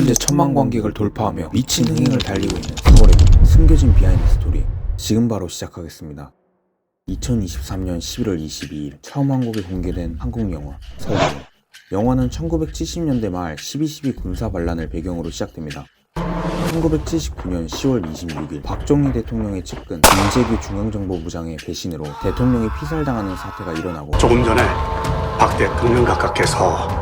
현재 천만 관객을 돌파하며 미친 흥행을 달리고 있는 서울의 숨겨진 비하인드 스토리 지금 바로 시작하겠습니다. 2023년 11월 22일 처음 한국에 공개된 한국 영화 서울. 영화는 1970년대 말 12.12 군사 반란을 배경으로 시작됩니다. 1979년 10월 26일 박정희 대통령의 측근 김재규 중앙정보부장의 배신으로 대통령이 피살당하는 사태가 일어나고 조금 전에 박 대통령 각하께서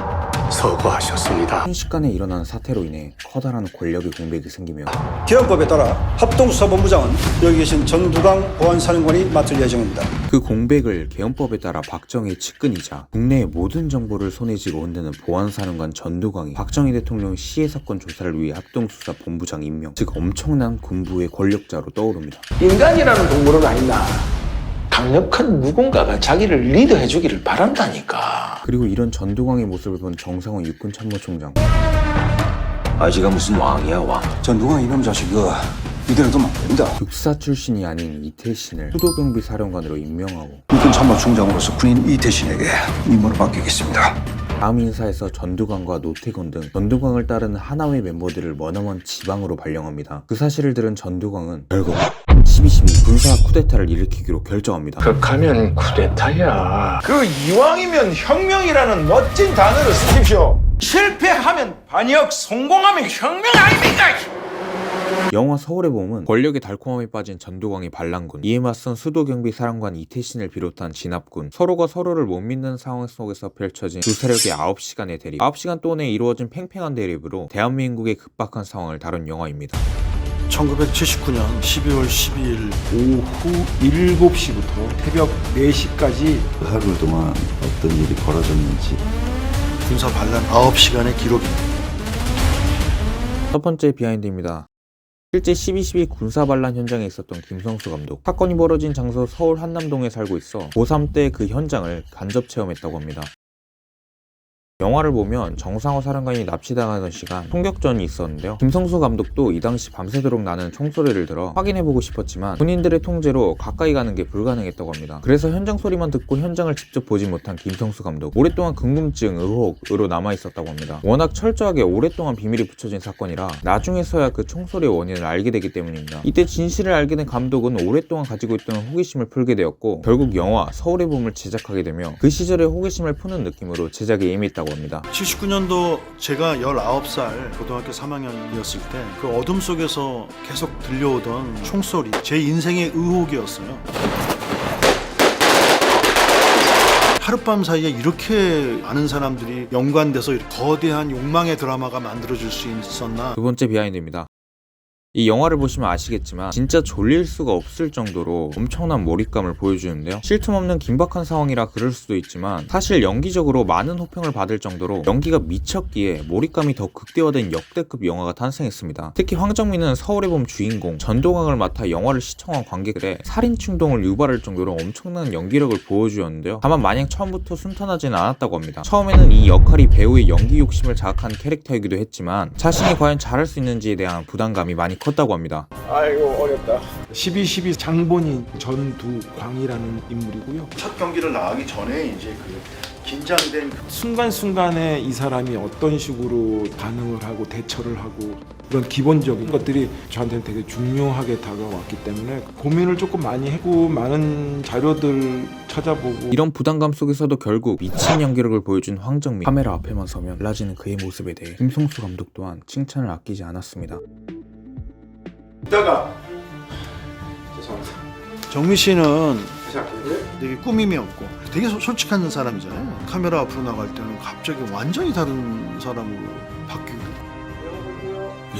서거하셨습니다. 순식간에 일어난 사태로 인해 커다란 권력의 공백이 생기며 기업법에 따라 합동수사본부장은 여기 계신 전두강 보안사령관이 맡을 예정입니다. 그 공백을 개헌법에 따라 박정희 측근이자 국내의 모든 정보를 손에 쥐고 흔드는 보안사령관 전두광이 박정희 대통령 시해 사건 조사를 위해 합동수사 본부장 임명, 즉 엄청난 군부의 권력자로 떠오릅니다. 인간이라는 동물은 아니다. 강력한 누군가가 자기를 리드해 주기를 바란다니까. 그리고 이런 전두광의 모습을 본 정상훈 육군 참모총장 아지가 무슨 왕이야 왕. 전두강 이놈 자식 이거 이대로 안 됩니다. 육사 출신이 아닌 이태신을 수도경비 사령관으로 임명하고 육군 참모총장으로서 군인 이태신에게 임무를 맡기겠습니다. 다음 인사에서 전두광과 노태곤 등 전두광을 따르는 하나회 멤버들을 머나먼 지방으로 발령합니다. 그 사실을 들은 전두광은 결국 12.12 군사 쿠데타를 일으키기로 결정합니다. 극하면 쿠데타야. 그 이왕이면 혁명이라는 멋진 단어를 쓰십시오. 실패하면 반역, 성공하면 혁명 아닙니까? 영화 서울의 봄은 권력의 달콤함에 빠진 전두광의 반란군, 이에 맞선 수도경비 사령관 이태신을 비롯한 진압군, 서로가 서로를 못 믿는 상황 속에서 펼쳐진 두 세력의 9시간의 대립, 9시간 동안에 이루어진 팽팽한 대립으로 대한민국의 급박한 상황을 다룬 영화입니다. 1979년 12월 12일 오후 7시부터 새벽 4시까지 하루 동안 어떤 일이 벌어졌는지 군사 반란 9시간의 기록입니다. 첫 번째 비하인드입니다. 실제 12.12 군사반란 현장에 있었던 김성수 감독. 사건이 벌어진 장소 서울 한남동에 살고 있어 고3 때 그 현장을 간접 체험했다고 합니다. 영화를 보면 정상호 사령관이 납치당하던 시간 총격전이 있었는데요. 김성수 감독도 이 당시 밤새도록 나는 총소리를 들어 확인해보고 싶었지만 군인들의 통제로 가까이 가는 게 불가능했다고 합니다. 그래서 현장 소리만 듣고 현장을 직접 보지 못한 김성수 감독. 오랫동안 궁금증, 의혹으로 남아있었다고 합니다. 워낙 철저하게 오랫동안 비밀이 붙여진 사건이라 나중에서야 그 총소리의 원인을 알게 되기 때문입니다. 이때 진실을 알게 된 감독은 오랫동안 가지고 있던 호기심을 풀게 되었고 결국 영화 서울의 봄을 제작하게 되며 그 시절의 호기심을 푸는 느낌으로 제작에 임했다고 합니다. 79년도 제가 19살 고등학교 3학년이었을 때 그 어둠 속에서 계속 들려오던 총소리 제 인생의 의혹이었어요. 하룻밤 사이에 이렇게 많은 사람들이 연관돼서 거대한 욕망의 드라마가 만들어질 수 있었나 두 번째 비하인드입니다. 이 영화를 보시면 아시겠지만 진짜 졸릴 수가 없을 정도로 엄청난 몰입감을 보여주는데요. 쉴틈 없는 긴박한 상황이라 그럴 수도 있지만 사실 연기적으로 많은 호평을 받을 정도로 연기가 미쳤기에 몰입감이 더 극대화된 역대급 영화가 탄생했습니다. 특히 황정민은 서울의 봄 주인공 전도광을 맡아 영화를 시청한 관객들의 살인 충동을 유발할 정도로 엄청난 연기력을 보여주었는데요. 다만 마냥 처음부터 순탄하지는 않았다고 합니다. 처음에는 이 역할이 배우의 연기 욕심을 자극한 캐릭터이기도 했지만 자신이 과연 잘할 수 있는지에 대한 부담감이 많이 컸다고 합니다. 아이고 어렵다. 12.12 장본인 전두광이라는 인물이고요. 첫 경기를 나가기 전에 이제 그 긴장된 순간순간에 이 사람이 어떤 식으로 반응을 하고 대처를 하고 그런 기본적인 것들이 저한테는 되게 중요하게 다가왔기 때문에 고민을 조금 많이 하고 많은 자료들 찾아보고 이런 부담감 속에서도 결국 미친 연기력을 보여준 황정민 카메라 앞에만 서면 달라지는 그의 모습에 대해 김성수 감독 또한 칭찬을 아끼지 않았습니다. 이따가 죄송합니다. 정미 씨는 되게 꾸밈이 없고 되게 소- 솔직한 사람이잖아요. 카메라 앞으로 나갈 때는 갑자기 완전히 다른 사람으로 바뀌고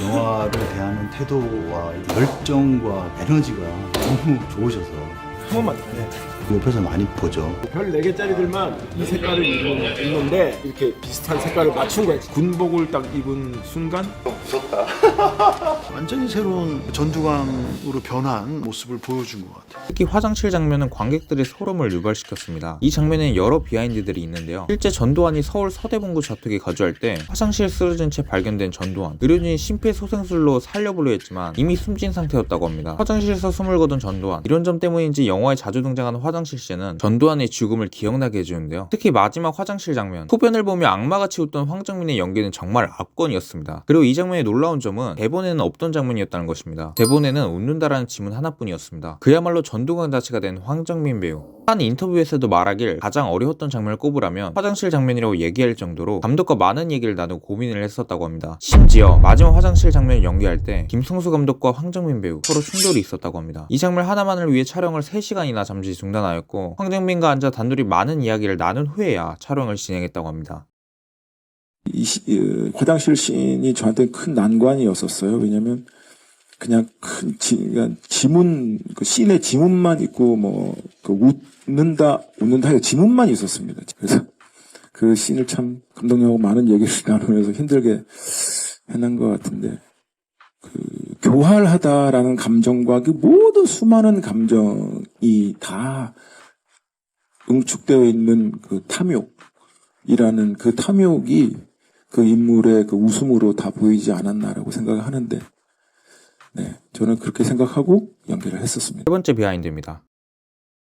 영화를 대하는 태도와 열정과 에너지가 너무 좋으셔서 한 번만 네. 옆에서 많이 보죠. 별 4개짜리들만 이 색깔을 입은, 입는데 이렇게 비슷한 색깔을 맞춘 거예요. 군복을 딱 입은 순간 완전히 새로운 전두광으로 변한 모습을 보여준 것 같아요. 특히 화장실 장면은 관객들의 소름을 유발시켰습니다. 이 장면에는 여러 비하인드들이 있는데요. 실제 전두환이 서울 서대문구 저택에 거주할 때 화장실 쓰러진 채 발견된 전두환. 의료진이 심폐소생술로 살려보려 했지만 이미 숨진 상태였다고 합니다. 화장실에서 숨을 거둔 전두환. 이런 점 때문인지 영화 에 자주 등장하는 화장 화장실 씬은 전두환의 죽음을 기억나게 해주는데요. 특히 마지막 화장실 장면, 소변을 보며 악마같이 웃던 황정민의 연기는 정말 압권이었습니다. 그리고 이 장면의 놀라운 점은 대본에는 없던 장면이었다는 것입니다. 대본에는 웃는다라는 지문 하나뿐이었습니다. 그야말로 전두환 자체가 된 황정민 배우. 한 인터뷰에서도 말하길 가장 어려웠던 장면을 꼽으라면 화장실 장면이라고 얘기할 정도로 감독과 많은 얘기를 나누고 고민을 했었다고 합니다. 심지어 마지막 화장실 장면을 연기할 때 김성수 감독과 황정민 배우 서로 충돌이 있었다고 합니다. 이 장면 하나만을 위해 촬영을 3시간이나 잠시 중단하였고 황정민과 앉아 단둘이 많은 이야기를 나눈 후에야 촬영을 진행했다고 합니다. 이 시- 어, 화장실 씬이 저한테 큰 난관이었었어요. 왜냐면 그냥 큰 지, 그러니까 지문 그 씬에 지문만 있고 뭐 그 웃는다 웃는다 의 지문만 있었습니다. 그래서 그 씬을 참 감독님하고 많은 얘기를 나누면서 힘들게 해낸 것 같은데 그 교활하다라는 감정과 그 모든 수많은 감정이 다 응축되어 있는 그 탐욕이라는 그 탐욕이 그 인물의 그 웃음으로 다 보이지 않았나라고 생각을 하는데, 네, 저는 그렇게 생각하고 연기를 했었습니다. 세 번째 비하인드입니다.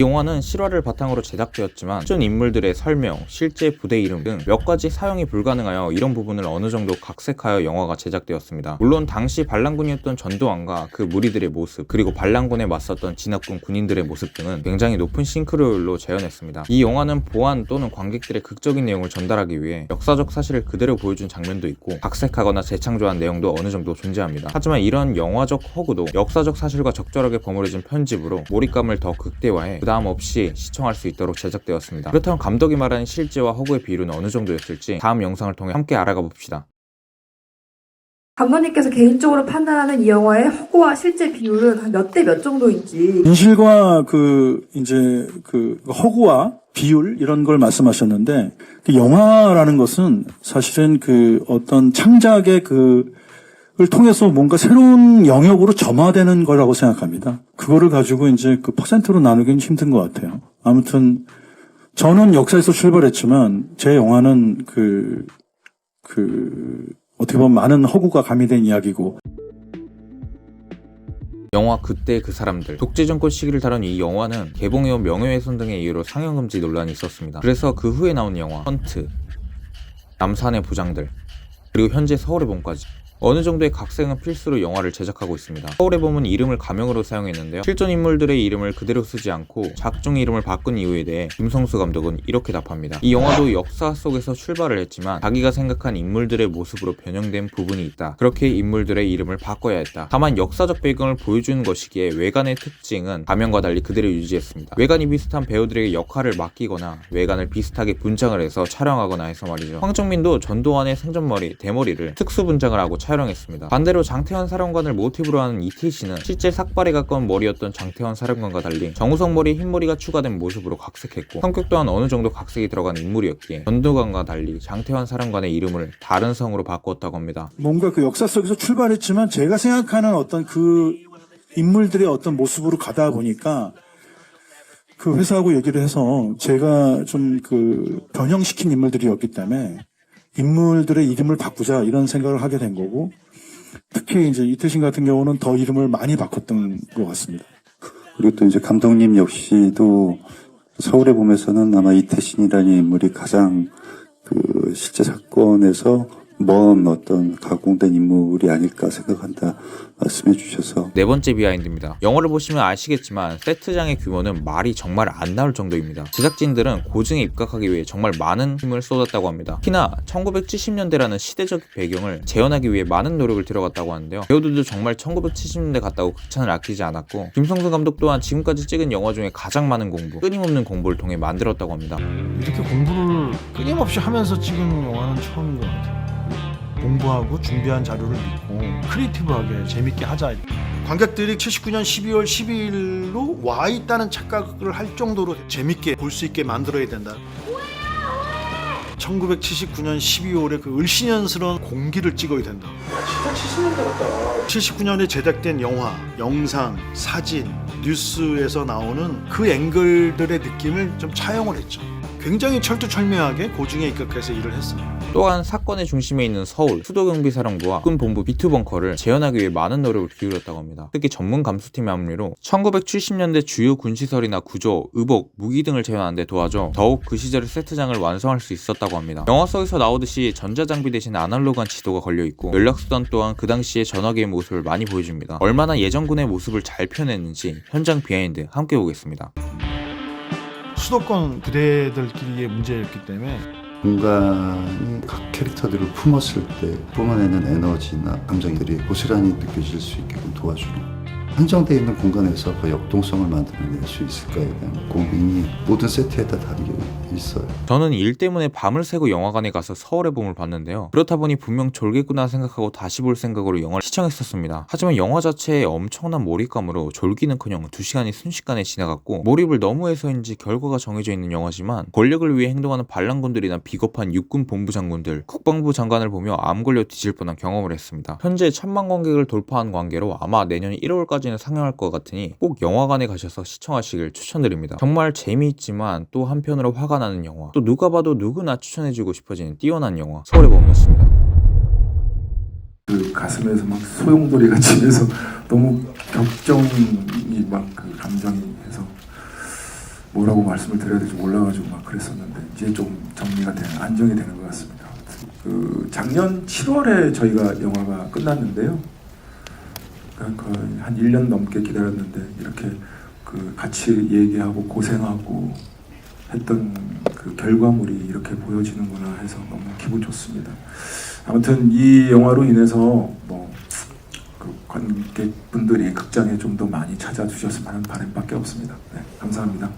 이 영화는 실화를 바탕으로 제작되었지만 실존 인물들의 설명, 실제 부대 이름 등 몇 가지 사용이 불가능하여 이런 부분을 어느 정도 각색하여 영화가 제작되었습니다. 물론 당시 반란군이었던 전두환과 그 무리들의 모습, 그리고 반란군에 맞섰던 진압군 군인들의 모습 등은 굉장히 높은 싱크로율로 재현했습니다. 이 영화는 보안 또는 관객들의 극적인 내용을 전달하기 위해 역사적 사실을 그대로 보여준 장면도 있고 각색하거나 재창조한 내용도 어느 정도 존재합니다. 하지만 이런 영화적 허구도 역사적 사실과 적절하게 버무려진 편집으로 몰입감을 더 극대화해 부담 없이 시청할 수 있도록 제작되었습니다. 그렇다면 감독이 말하는 실제와 허구의 비율은 어느 정도였을지 다음 영상을 통해 함께 알아가 봅시다. 감독님께서 개인적으로 판단하는 이 영화의 허구와 실제 비율은 한 몇 대 몇 정도인지 진실과 그 이제 그 허구와 비율 이런 걸 말씀하셨는데 그 영화라는 것은 사실은 그 어떤 창작의 그 을 통해서 뭔가 새로운 영역으로 점화되는 거라고 생각합니다. 그거를 가지고 이제 그 퍼센트로 나누기는 힘든 것 같아요. 아무튼 저는 역사에서 출발했지만 제 영화는 그, 그, 어떻게 보면 많은 허구가 가미된 이야기고 영화 그때 그 사람들 독재 정권 시기를 다룬 이 영화는 개봉이후 명예훼손 등의 이유로 상영 금지 논란이 있었습니다. 그래서 그 후에 나온 영화 헌트, 남산의 부장들 그리고 현재 서울의 봄까지 어느 정도의 각색은 필수로 영화를 제작하고 있습니다. 서울의 봄은 이름을 가명으로 사용했는데요. 실존 인물들의 이름을 그대로 쓰지 않고 작중 이름을 바꾼 이유에 대해 김성수 감독은 이렇게 답합니다. 이 영화도 역사 속에서 출발을 했지만 자기가 생각한 인물들의 모습으로 변형된 부분이 있다. 그렇게 인물들의 이름을 바꿔야 했다. 다만 역사적 배경을 보여주는 것이기에 외관의 특징은 가면과 달리 그대로 유지했습니다. 외관이 비슷한 배우들에게 역할을 맡기거나 외관을 비슷하게 분장을 해서 촬영하거나 해서 말이죠. 황정민도 전두환의 생전머리, 대머리를 특수 분장을 하고 촬영 했습니다. 반대로 장태환 사령관을 모티브로 하는 이태희씨는 실제 삭발에 가까운 머리였던 장태환 사령관과 달리 정우성 머리에 흰머리가 추가된 모습으로 각색했고 성격 또한 어느 정도 각색이 들어간 인물이었기에 전두환과 달리 장태환 사령관의 이름을 다른 성으로 바꾸었다고 합니다. 뭔가 그 역사 속에서 출발했지만 제가 생각하는 어떤 그 인물들의 어떤 모습으로 가다 보니까 그 회사하고 얘기를 해서 제가 좀 그 변형시킨 인물들이었기 때문에 인물들의 이름을 바꾸자 이런 생각을 하게 된 거고 특히 이제 이태신 같은 경우는 더 이름을 많이 바꿨던 것 같습니다. 그리고 또 이제 감독님 역시도 서울의 봄에서는 아마 이태신이라는 인물이 가장 그 실제 사건에서 먼 어떤 가공된 인물이 아닐까 생각한다 말씀해 주셔서 네 번째 비하인드입니다. 영화를 보시면 아시겠지만 세트장의 규모는 말이 정말 안 나올 정도입니다. 제작진들은 고증에 입각하기 위해 정말 많은 힘을 쏟았다고 합니다. 특히나 1970년대라는 시대적 배경을 재현하기 위해 많은 노력을 들어갔다고 하는데요. 배우들도 정말 1970년대 같다고 극찬을 아끼지 않았고 김성수 감독 또한 지금까지 찍은 영화 중에 가장 많은 공부, 끊임없는 공부를 통해 만들었다고 합니다. 이렇게 공부를 끊임없이 하면서 찍은 영화는 처음인 것 같아요. 공부하고 준비한 자료를 믿고 크리에이티브하게 재밌게 하자. 관객들이 79년 12월 12일로 와 있다는 착각을 할 정도로 재밌게 볼 수 있게 만들어야 된다. 1979년 12월에 그 을씨년스러운 공기를 찍어야 된다. 진짜 70년대 같다. 79년에 제작된 영화, 영상, 사진, 뉴스에서 나오는 그 앵글들의 느낌을 좀 차용을 했죠. 굉장히 철두철미하게 고증에 입각해서 일을 했습니다. 또한 사건의 중심에 있는 서울 수도경비사령부와 국군본부 비투벙커를 재현하기 위해 많은 노력을 기울였다고 합니다. 특히 전문 감수팀의 합류로 1970년대 주요 군시설이나 구조, 의복, 무기 등을 재현하는 데 도와줘 더욱 그 시절의 세트장을 완성할 수 있었다고 합니다. 영화 속에서 나오듯이 전자장비 대신 아날로그한 지도가 걸려있고 연락수단 또한 그 당시의 전화기의 모습을 많이 보여줍니다. 얼마나 예전군의 모습을 잘 표현했는지 현장 비하인드 함께 보겠습니다. 수도권 부대들끼리의 문제였기 때문에 공간이 각 캐릭터들을 품었을 때 뿜어내는 에너지나 감정들이 고스란히 느껴질 수 있게끔 도와주는 한정되어 있는 공간에서 그 역동성을 만들어낼 수 있을까에 대한 고민이 모든 세트에다 다르게 있어요. 저는 일 때문에 밤을 새고 영화관에 가서 서울의 봄을 봤는데요. 그렇다 보니 분명 졸겠구나 생각하고 다시 볼 생각으로 영화를 시청했었습니다. 하지만 영화 자체에 엄청난 몰입감으로 졸기는커녕 2시간이 순식간에 지나갔고 몰입을 너무 해서인지 결과가 정해져 있는 영화지만 권력을 위해 행동하는 반란군들이나 비겁한 육군 본부 장군들, 국방부 장관을 보며 암 걸려 뒤질 뻔한 경험을 했습니다. 현재 천만 관객을 돌파한 관계로 아마 내년 1 월까지는 상영할 것 같으니 꼭 영화관에 가셔서 시청하시길 추천드립니다. 정말 재미있지만 또 한편으로 화가 나는 영화, 또 누가 봐도 누구나 추천해주고 싶어지는 뛰어난 영화 서울의 봄이었습니다. 그 가슴에서 막 소용돌이가 치면서 너무 격정이 막 그 감정이 해서 뭐라고 말씀을 드려야 될지 몰라가지고 막 그랬었는데 이제 좀 정리가 되는 안정이 되는 것 같습니다. 그 작년 7월에 저희가 영화가 끝났는데요. 거의 한 1년 넘게 기다렸는데 이렇게 그 같이 얘기하고 고생하고 했던 그 결과물이 이렇게 보여지는구나 해서 너무 기분 좋습니다. 아무튼 이 영화로 인해서 뭐 그 관객분들이 극장에 좀 더 많이 찾아주셨으면 하는 바람밖에 없습니다. 네, 감사합니다.